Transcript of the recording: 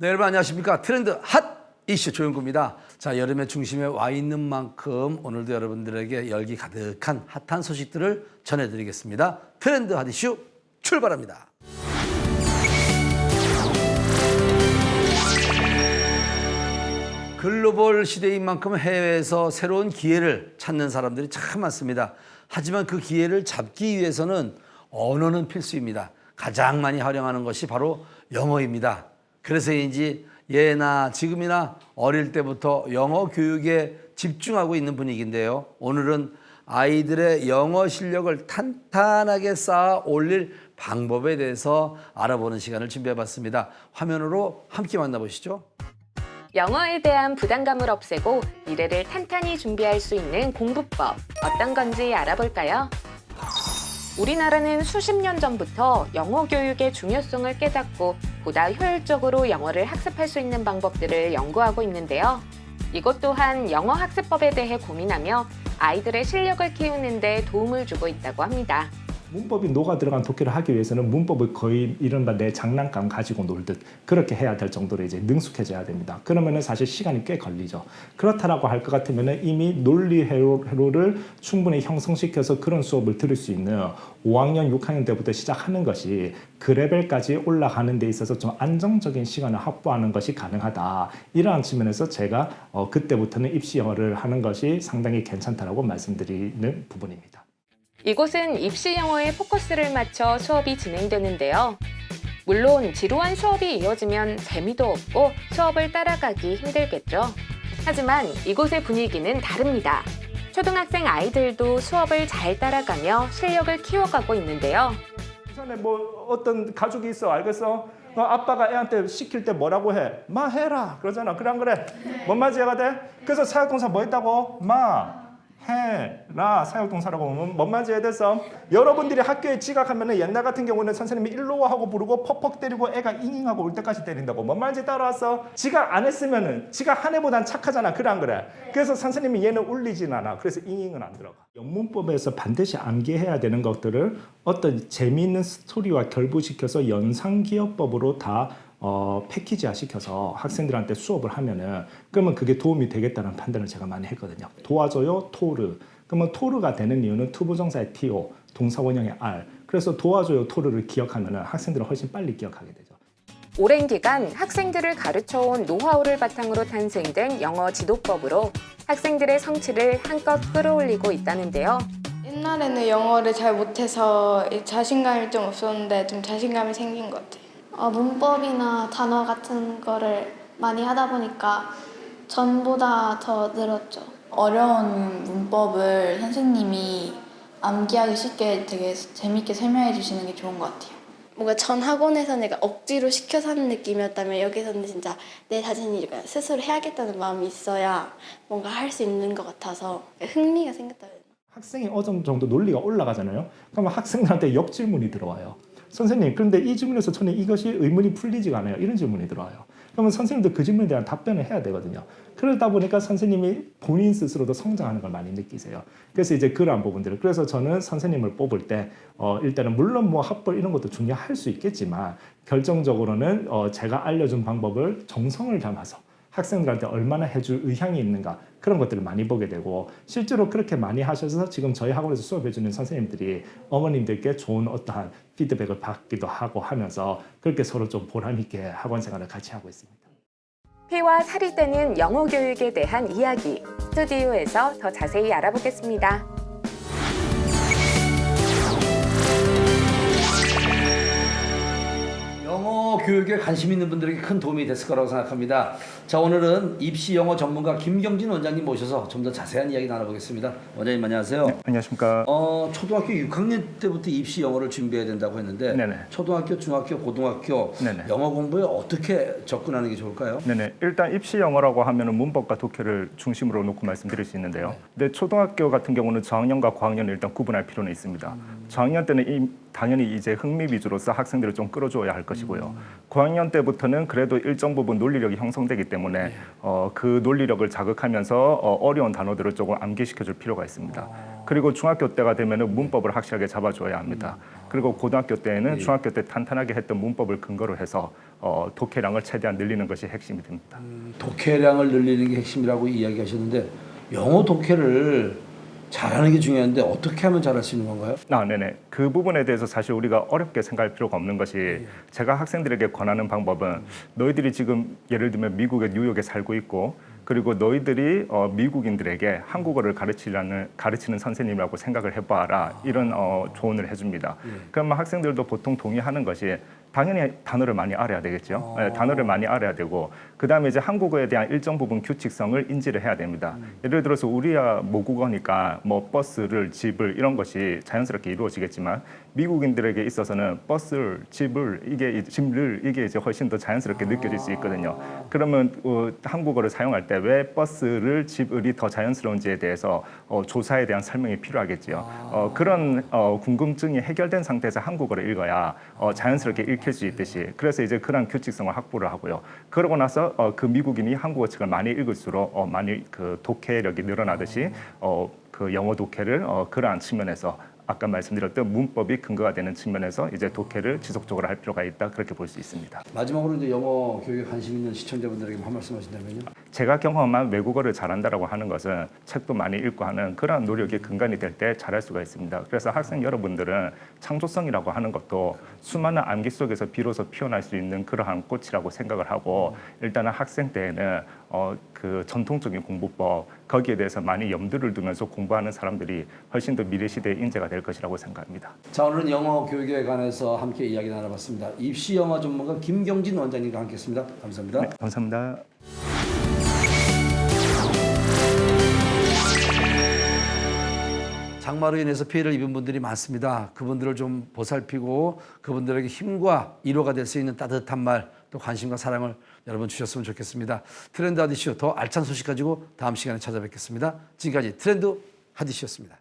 네, 여러분 안녕하십니까? 트렌드 핫 이슈 조영구입니다. 자, 여름의 중심에 와 있는 만큼 오늘도 여러분들에게 열기 가득한 핫한 소식들을 전해드리겠습니다. 트렌드 핫 이슈 출발합니다. 글로벌 시대인 만큼 해외에서 새로운 기회를 찾는 사람들이 참 많습니다. 하지만 그 기회를 잡기 위해서는 언어는 필수입니다. 가장 많이 활용하는 것이 바로 영어입니다. 그래서인지 예나 지금이나 어릴 때부터 영어 교육에 집중하고 있는 분위기인데요. 오늘은 아이들의 영어 실력을 탄탄하게 쌓아 올릴 방법에 대해서 알아보는 시간을 준비해 봤습니다. 화면으로 함께 만나보시죠. 영어에 대한 부담감을 없애고 미래를 탄탄히 준비할 수 있는 공부법 어떤 건지 알아볼까요? 우리나라는 수십 년 전부터 영어 교육의 중요성을 깨닫고 보다 효율적으로 영어를 학습할 수 있는 방법들을 연구하고 있는데요. 이것 또한 영어 학습법에 대해 고민하며 아이들의 실력을 키우는 데 도움을 주고 있다고 합니다. 문법이 녹아 들어간 독해를 하기 위해서는 문법을 거의 이른바 내 장난감 가지고 놀듯 그렇게 해야 될 정도로 이제 능숙해져야 됩니다. 그러면은 사실 시간이 꽤 걸리죠. 그렇다라고 할 것 같으면은 이미 논리 회로- 회로를 충분히 형성시켜서 그런 수업을 들을 수 있는 5학년, 6학년 때부터 시작하는 것이 그 레벨까지 올라가는 데 있어서 좀 안정적인 시간을 확보하는 것이 가능하다. 이러한 측면에서 제가 어, 그때부터는 입시 영어를 하는 것이 상당히 괜찮다라고 말씀드리는 부분입니다. 이곳은 입시 영어에 포커스를 맞춰 수업이 진행되는데요. 물론 지루한 수업이 이어지면 재미도 없고 수업을 따라가기 힘들겠죠. 하지만 이곳의 분위기는 다릅니다. 초등학생 아이들도 수업을 잘 따라가며 실력을 키워가고 있는데요. 전에 뭐 어떤 가족이 있어 알겠어? 어, 아빠가 애한테 시킬 때 뭐라고 해? 마 해라 그러잖아. 그래 안 그래? 뭔 말인지 이해가 돼? 그래서 사역동사 뭐 했다고? 마 해라 사역동사라고 뭔, 뭔 말인지 이해됐어? 여러분들이 학교에 지각하면 옛날 같은 경우는 선생님이 일로 와 하고 부르고 퍽퍽 때리고 애가 잉잉하고 올 때까지 때린다고 뭔 말인지 따라왔어? 지각 안 했으면은 지각 한 애보단 착하잖아. 그래 안 그래? 그래서 선생님이 얘는 울리진 않아. 그래서 잉잉은 안 들어가. 영문법에서 반드시 암기해야 되는 것들을 어떤 재미있는 스토리와 결부시켜서 연상기어법으로 다 어, 패키지화 시켜서 학생들한테 수업을 하면은 그러면 그게 도움이 되겠다는 판단을 제가 많이 했거든요. 도와줘요, 토르. 그러면 토르가 되는 이유는 투부정사의 to, 동사 원형의 r. 그래서 도와줘요, 토르를 기억하면은 학생들은 훨씬 빨리 기억하게 되죠. 오랜 기간 학생들을 가르쳐온 노하우를 바탕으로 탄생된 영어 지도법으로 학생들의 성취를 한껏 끌어올리고 있다는데요. 옛날에는 영어를 잘 못해서 자신감이 좀 없었는데 좀 자신감이 생긴 것 같아요. 어, 문법이나 단어 같은 거를 많이 하다 보니까 전보다 더 늘었죠. 어려운 문법을 선생님이 암기하기 쉽게 되게 재밌게 설명해 주시는 게 좋은 것 같아요. 뭔가 전 학원에서 내가 억지로 시켜서 하는 느낌이었다면 여기서는 진짜 내 자신이 스스로 해야겠다는 마음이 있어야 뭔가 할 수 있는 것 같아서 흥미가 생겼다. 학생이 어느 정도 논리가 올라가잖아요. 그러면 학생들한테 역질문이 들어와요. 선생님, 그런데 이 질문에서 저는 이것이 의문이 풀리지가 않아요. 이런 질문이 들어와요. 그러면 선생님도 그 질문에 대한 답변을 해야 되거든요. 그러다 보니까 선생님이 본인 스스로도 성장하는 걸 많이 느끼세요. 그래서 이제 그러한 부분들을 그래서 저는 선생님을 뽑을 때 어, 일단은 물론 뭐 학벌 이런 것도 중요할 수 있겠지만 결정적으로는 어, 제가 알려준 방법을 정성을 담아서 학생들한테 얼마나 해줄 의향이 있는가 그런 것들을 많이 보게 되고 실제로 그렇게 많이 하셔서 지금 저희 학원에서 수업해주는 선생님들이 어머님들께 좋은 어떠한 피드백을 받기도 하고 하면서 그렇게 서로 좀 보람 있게 학원 생활을 같이 하고 있습니다. 피와 살이 되는 영어 교육에 대한 이야기 스튜디오에서 더 자세히 알아보겠습니다. 교육에 관심 있는 분들에게 큰 도움이 됐을 거라고 생각합니다. 자, 오늘은 입시 영어 전문가 김경진 원장님 모셔서 좀 더 자세한 이야기 나눠보겠습니다. 원장님 안녕하세요. 안녕하십니까. 어, 초등학교 6학년 때부터 입시 영어를 준비해야 된다고 했는데 네네. 초등학교, 중학교, 고등학교 네네. 영어 공부에 어떻게 접근하는 게 좋을까요? 네네. 일단 입시 영어라고 하면은 문법과 독해를 중심으로 놓고 말씀드릴 수 있는데요. 근데 초등학교 같은 경우는 저학년과 고학년을 일단 구분할 필요는 있습니다. 저학년 때는 이, 당연히 이제 흥미 위주로서 학생들을 좀 끌어줘야 할 것이고요. 고학년 때부터는 그래도 일정 부분 논리력이 형성되기 때문에 어, 그 논리력을 자극하면서 어, 어려운 단어들을 조금 암기시켜줄 필요가 있습니다. 그리고 중학교 때가 되면은 문법을 확실하게 잡아줘야 합니다. 그리고 고등학교 때에는 중학교 때 탄탄하게 했던 문법을 근거로 해서 어, 독해량을 최대한 늘리는 것이 핵심이 됩니다. 독해량을 늘리는 게 핵심이라고 이야기하셨는데 영어 독해를 잘하는 게 중요한데 어떻게 하면 잘할 수 있는 건가요? 아, 네네. 그 부분에 대해서 사실 우리가 어렵게 생각할 필요가 없는 것이 제가 학생들에게 권하는 방법은 너희들이 지금 예를 들면 미국의 뉴욕에 살고 있고 그리고 너희들이 어, 미국인들에게 한국어를 가르치려는 가르치는 선생님이라고 생각을 해봐라 이런 어, 조언을 해줍니다. 그러면 학생들도 보통 동의하는 것이 당연히 단어를 많이 알아야 되겠죠. 예, 단어를 많이 알아야 되고 그 다음에 이제 한국어에 대한 일정 부분 규칙성을 인지를 해야 됩니다. 예를 들어서 우리야 모국어니까 뭐 버스를 집을 이런 것이 자연스럽게 이루어지겠지만 미국인들에게 있어서는 버스를 집을 이게 이- 집을 이게 이제 훨씬 더 자연스럽게 느껴질 수 있거든요. 그러면 어, 한국어를 사용할 때 왜 버스를 집을이 더 자연스러운지에 대해서 어, 조사에 대한 설명이 필요하겠지요. 어, 그런 어, 궁금증이 해결된 상태에서 한국어를 읽어야 어, 자연스럽게 읽 힐수 있듯이 그래서 이제 그런 규칙성을 확보를 하고요. 그러고 나서 어, 그 미국인이 한국어 책을 많이 읽을수록 어, 많이 그 독해력이 늘어나듯이 어, 그 영어 독해를 어, 그러한 측면에서 아까 말씀드렸던 문법이 근거가 되는 측면에서 이제 독해를 지속적으로 할 필요가 있다 그렇게 볼 수 있습니다. 마지막으로 이제 영어 교육에 관심 있는 시청자분들에게 한 말씀 하신다면요. 제가 경험한 외국어를 잘한다라고 하는 것은 책도 많이 읽고 하는 그러한 노력이 근간이 될 때 잘할 수가 있습니다. 그래서 학생 여러분들은 창조성이라고 하는 것도 수많은 암기 속에서 비로소 피어날 수 있는 그러한 꽃이라고 생각을 하고 일단은 학생 때에는 어, 그 전통적인 공부법 거기에 대해서 많이 염두를 두면서 공부하는 사람들이 훨씬 더 미래 시대의 인재가 될 것이라고 생각합니다. 자 오늘은 영어 교육에 관해서 함께 이야기 나눠봤습니다. 입시 영어 전문가 김경진 원장님과 함께했습니다. 감사합니다. 네, 감사합니다. 장마로 인해서 피해를 입은 분들이 많습니다. 그분들을 좀 보살피고 그분들에게 힘과 위로가 될 수 있는 따뜻한 말, 또 관심과 사랑을 여러분 주셨으면 좋겠습니다. 트렌드 하디쇼 더 알찬 소식 가지고 다음 시간에 찾아뵙겠습니다. 지금까지 트렌드 하디쇼였습니다.